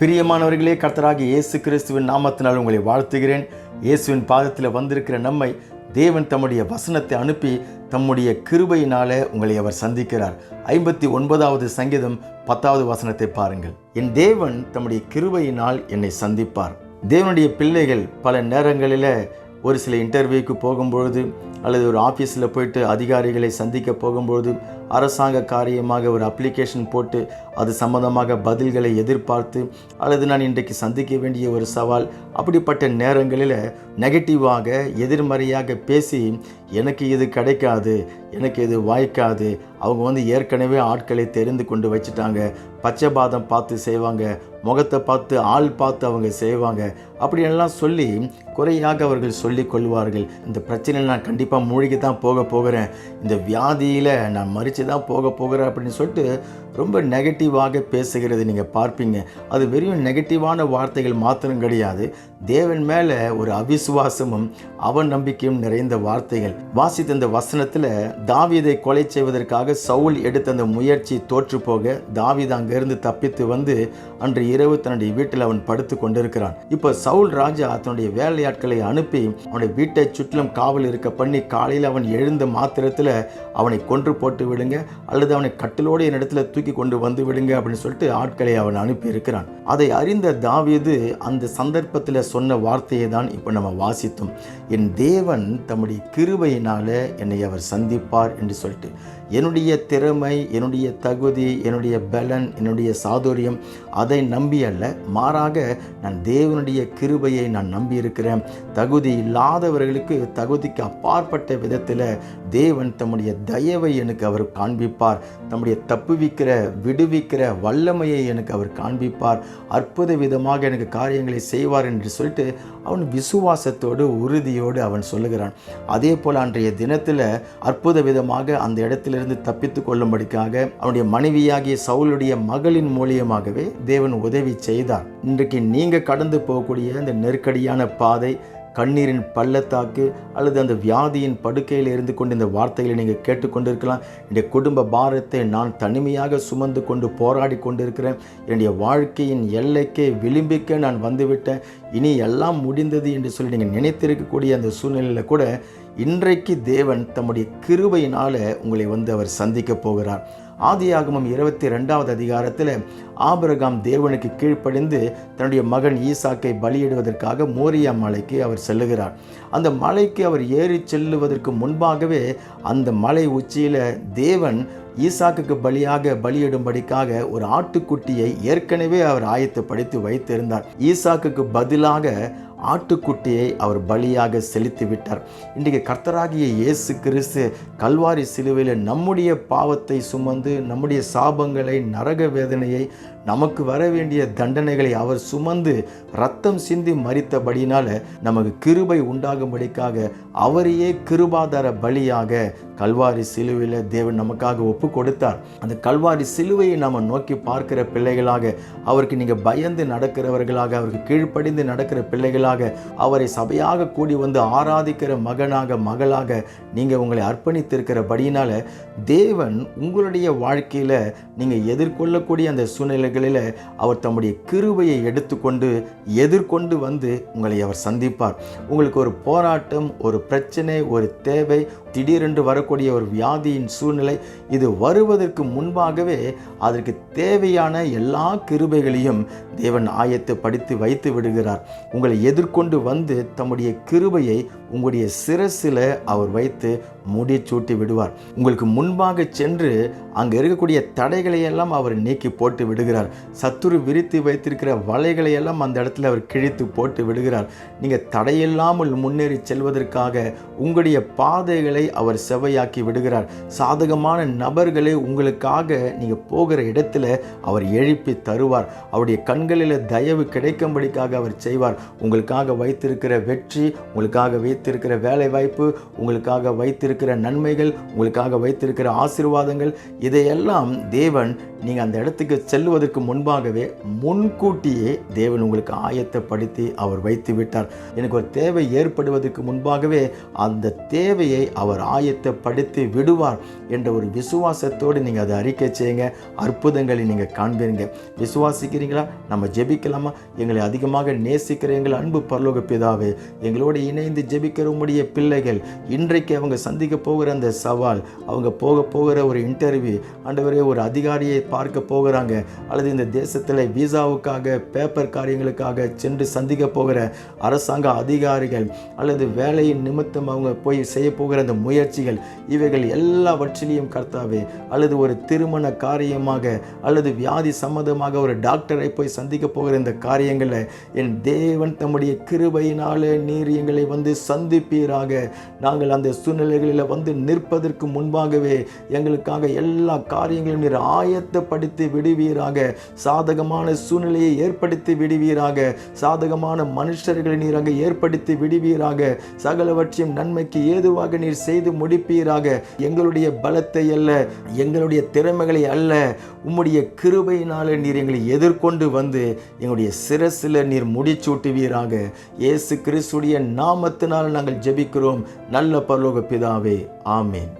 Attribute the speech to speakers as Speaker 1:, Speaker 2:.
Speaker 1: பிரியமானவர்களே கர்த்தராகி இயேசு கிறிஸ்துவின் நாமத்தினால் உங்களை வாழ்த்துகிறேன். இயேசுவின் பாதத்தில் வந்திருக்கிற நம்மை தேவன் தம்முடைய வசனத்தை அனுப்பி தம்முடைய கிருபையினால உங்களை அவர் சந்திக்கிறார். ஐம்பத்தி ஒன்பதாவது சங்கீதம் பத்தாவது வசனத்தை பாருங்கள். என் தேவன் தம்முடைய கிருபையினால் என்னை சந்திப்பார். தேவனுடைய பிள்ளைகள் பல நேரங்களில் ஒரு சில இன்டர்வியூக்கு போகும்பொழுது அல்லது ஒரு ஆஃபீஸில் போயிட்டு அதிகாரிகளை சந்திக்க போகும்பொழுது அரசாங்க காரியமாக ஒரு அப்ளிகேஷன் போட்டு அது சம்பந்தமாக பதில்களை எதிர்பார்த்து அல்லது நான் இன்றைக்கு சந்திக்க வேண்டிய ஒரு சவால் அப்படிப்பட்ட நேரங்களில் நெகட்டிவாக எதிர்மறையாக பேசி எனக்கு இது கிடைக்காது எனக்கு இது வாய்க்காது அவங்க வந்து ஏற்கனவே ஆட்களை தெரிந்து கொண்டு வச்சுட்டாங்க பச்சைபாதம் பார்த்து செய்வாங்க முகத்தை பார்த்து ஆள் பார்த்து அவங்க செய்வாங்க அப்படியெல்லாம் சொல்லி குறையாக அவர்கள் சொல்லி கொள்வார்கள். இந்த பிரச்சனையில் நான் கண்டிப்பாக மூழ்கி தான் போக போகிறேன். இந்த வியாதியில் நான் மறித்து தான் போக போகிற அப்படின்னு சொல்லிட்டு ரொம்ப நெகட்டிவாக பேசுகிறது நீங்கள் பார்ப்பீங்க. அது வெறும் நெகட்டிவான வார்த்தைகள் மாத்திரம் கிடையாது. தேவன் மேலே ஒரு அவிசுவாசமும் அவன் நம்பிக்கையும் நிறைந்த வார்த்தைகள். வாசித்த இந்த வசனத்தில் தாவிதை கொலை செய்வதற்காக சவுல் எடுத்த அந்த முயற்சி தோற்று போக தாவித அங்கிருந்து தப்பித்து வந்து அன்று இரவு தன்னுடைய வீட்டில் அவன் படுத்து கொண்டிருக்கிறான். இப்போ சவுல் ராஜா தன்னுடைய வேலையாட்களை அனுப்பி அவனுடைய வீட்டை சுற்றிலும் காவல் இருக்க பண்ணி காலையில் அவன் எழுந்த மாத்திரத்தில் அவனை கொன்று போட்டு விடுங்க அல்லது அவனை கட்டிலோடு என்னிடத்தில் தூக்கி கொண்டு வந்து விடுங்க அப்படின்னு சொல்லிட்டு ஆட்களை அவன் அனுப்பி இருக்கிறான் அதை அறிந்த தாவீது அந்த சந்தர்ப்பத்தில் சொன்ன வார்த்தையை தான் இப்போ நம்ம வாசித்தோம். என் தேவன் தம்முடைய கிருபையினால் என்னை அவர் சந்திப்பார் என்று சொல்லிட்டு என்னுடைய திறமை என்னுடைய தகுதி என்னுடைய பலன் என்னுடைய சாதுரியம் அதை நம்பி அல்ல. மாறாக நான் தேவனுடைய கிருபையை நான் நம்பி இருக்கிறேன் தகுதி இல்லாதவர்களுக்கு தகுதிக்கு அப்பாற்பட்ட விதத்தில் தேவன் தம்முடைய தயவை எனக்கு அவர் காண்பிப்பார். தம்முடைய தப்புவிக்கிற விடுவிக்கிற வல்லமையை எனக்கு அவர் காண்பிப்பார். அற்புத விதமாக எனக்கு காரியங்களை செய்வார் என்று சொல்லிட்டு அவன் விசுவாசத்தோடு உறுதியோடு அவன் சொல்லுகிறான். அதே போல் அன்றைய தினத்தில் அற்புத விதமாக அந்த இடத்திலிருந்து தப்பித்து கொள்ளும்படிக்காக அவனுடைய மனைவியாகிய சவுளுடைய மகளின் மூலியமாகவே தேவன் உதவி செய்தார். இன்றைக்கு நீங்கள் கடந்து போகக்கூடிய இந்த நெருக்கடியான பாதை கண்ணீரின் பள்ளத்தாக்கு அல்லது அந்த வியாதியின் படுக்கையில் இருந்து கொண்டு இந்த வார்த்தைகளை நீங்கள் கேட்டுக்கொண்டிருக்கலாம். என்னுடைய குடும்ப பாரத்தை நான் தனிமையாக சுமந்து கொண்டு போராடி கொண்டிருக்கிறேன். என்னுடைய வாழ்க்கையின் எல்லைக்கே விளிம்பிக்க நான் வந்துவிட்டேன். இனி எல்லாம் முடிந்தது என்று சொல்லி நீங்கள் நினைத்திருக்கக்கூடிய அந்த சூழ்நிலையில் கூட இன்றைக்கு தேவன் தம்முடைய கிருபையினால் உங்களை வந்து அவர் சந்திக்க போகிறார். ஆதியாகமம் இருபத்தி ரெண்டாவது அதிகாரத்தில் ஆபிரகாம் தேவனுக்கு கீழ்ப்படிந்து தன்னுடைய மகன் ஈசாக்கை பலியிடுவதற்காக மோரியா மலைக்கு அவர் செல்லுகிறார். அந்த மலைக்கு அவர் ஏறி செல்லுவதற்கு முன்பாகவே அந்த மலை உச்சியில் தேவன் ஈசாக்குக்கு பலியாக பலியிடும்படிக்காக ஒரு ஆட்டுக்குட்டியை ஏற்கனவே அவர் ஆயத்தப்படுத்தி வைத்திருந்தார். ஈசாக்குக்கு பதிலாக ஆட்டுக்குட்டியை அவர் பலியாக செலுத்தி விட்டார் இன்றைக்கு கர்த்தராகிய இயேசு கிறிஸ்து கல்வாரி சிலுவையில் நம்முடைய பாவத்தை சுமந்து நம்முடைய சாபங்களை நரக வேதனையை நமக்கு வர வேண்டிய தண்டனைகளை அவர் சுமந்து ரத்தம் சிந்தி மறித்தபடினால நமக்கு கிருபை உண்டாகும்படிக்காக அவரையே கிருபாதார பலியாக கல்வாரி சிலுவையில் தேவன் நமக்காக ஒப்பு கொடுத்தார் அந்த கல்வாரி சிலுவையை நாம் நோக்கி பார்க்கிற பிள்ளைகளாக அவருக்கு நீங்கள் பயந்து நடக்கிறவர்களாக அவருக்கு கீழ்ப்படிந்து நடக்கிற பிள்ளைகளாக அவரை சபையாக கூடி வந்து ஆராதிக்கிற மகனாக மகளாக நீங்கள் உங்களை அர்ப்பணித்திருக்கிறபடியினால தேவன் உங்களுடைய வாழ்க்கையில் நீங்கள் எதிர்கொள்ளக்கூடிய அந்த சூழ்நிலை சூழ்நிலைகளில் அவர் தம்முடைய கிருபையை எடுத்துக்கொண்டு எதிர்கொண்டு வந்து உங்களை அவர் சந்திப்பார். உங்களுக்கு ஒரு போராட்டம் ஒரு பிரச்சனை ஒரு தேவை திடீரென்று வரக்கூடிய ஒரு வியாதியின் சூழ்நிலை இது வருவதற்கு முன்பாகவே அதற்கு தேவையான எல்லா கிருபைகளையும் தேவன் ஆயத்தை படித்து வைத்து விடுகிறார். உங்களை எதிர்கொண்டு வந்து தம்முடைய கிருபையை உங்களுடைய சிரசில் அவர் வைத்து முடிச்சூட்டி விடுவார். உங்களுக்கு முன்பாக சென்று அங்கே இருக்கக்கூடிய தடைகளை எல்லாம் அவர் நீக்கி போட்டு விடுகிறார். சத்துரு விரித்து வைத்திருக்கிற வலைகளை எல்லாம் அந்த இடத்துல அவர் கிழித்து போட்டு விடுகிறார். நீங்கள் தடையில்லாமல் முன்னேறி செல்வதற்காக உங்களுடைய பாதைகளை அவர் செவையாக்கி விடுகிறார். சாதகமான நபர்களை உங்களுக்காக நீங்கள் போகிற இடத்துல அவர் எழுப்பி தருவார். அவருடைய கண்களில் தயவு கிடைக்கும்படிக்காக அவர் செய்வார். உங்களுக்காக வைத்திருக்கிற வெற்றி உங்களுக்காக வைத்திருக்கிற வேலை வாய்ப்பு உங்களுக்காக வைத்திருக்கிற வைத்திருக்கிற நன்மைகள் உங்களுக்காக வைத்திருக்கிற ஆசீர்வாதங்கள் இதையெல்லாம் தேவன் நீங்கள் அந்த இடத்துக்கு செல்வதற்கு முன்பாகவே முன்கூட்டியே தேவன் உங்களுக்கு ஆயத்தப்படுத்தி அவர் வைத்து விட்டார். எனக்கு ஒரு தேவை ஏற்படுவதற்கு முன்பாகவே அந்த தேவையை அவர் ஆயத்தப்படுத்தி விடுவார் என்ற ஒரு விசுவாசத்தோடு நீங்கள் அதை அறிக்கை செய்யுங்க. அற்புதங்களை நீங்கள் காண்பீங்க விசுவாசிக்கிறீங்களா? நம்ம ஜெபிக்கலாமா? எங்களை அதிகமாக நேசிக்கிற எங்கள் அன்பு பரலோக பிதாவே எங்களோடு இணைந்து ஜெபிக்கிற உடைய பிள்ளைகள் இன்றைக்கு அவங்க சந்திக்க போகிற அந்த சவால் அவங்க போக போகிற ஒரு இன்டர்வியூ ஆண்டவரே ஒரு அதிகாரியை பார்க்க போகிறாங்க. அல்லது இந்த தேசத்தில் விசாவுக்காக பேப்பர் காரியங்களுக்காக சென்று சந்திக்க போகிற அரசாங்க அதிகாரிகள் அல்லது வேலையின் நிமித்தம் அவங்க போய் செய்ய போகிற அந்த முயற்சிகள் இவைகள் எல்லாவற்றிலையும் கர்த்தாவே அல்லது ஒரு திருமண காரியமாக அல்லது வியாதி சம்மந்தமாக ஒரு டாக்டரை போய் சந்திக்க போகிற இந்த காரியங்களில் என் தேவன் தம்முடைய கிருபையினாலே நீர் எங்களை வந்து சந்திப்பீராக. நாங்கள் அந்த சூழ்நிலைகளில் வந்து நிற்பதற்கு முன்பாகவே எங்களுக்காக எல்லா காரியங்களையும் நீர் ஆயத்தப்படுத்தி விடுவீராக. சாதகமான சூழ்நிலையை ஏற்படுத்தி விடுவீராக. சாதகமான மனுஷர்களை நீர் அங்கே ஏற்படுத்தி விடுவீராக. சகலவற்றையும் நன்மைக்கு ஏதுவாக நீர் செய்து முடிப்பீராக. எங்களுடைய பலத்தை அல்ல எங்களுடைய திறமைகளை அல்ல. உம்முடைய கிருபையினால நீர் எங்களை எதிர்கொண்டு வந்து எங்களுடைய சிரசில் நீர் முடிச்சூட்டுவீராக. இயேசு கிறிஸ்துடைய நாமத்தினால் நாங்கள் ஜெபிக்கிறோம். நல்ல பரலோக பிதாவே ஆமேன்.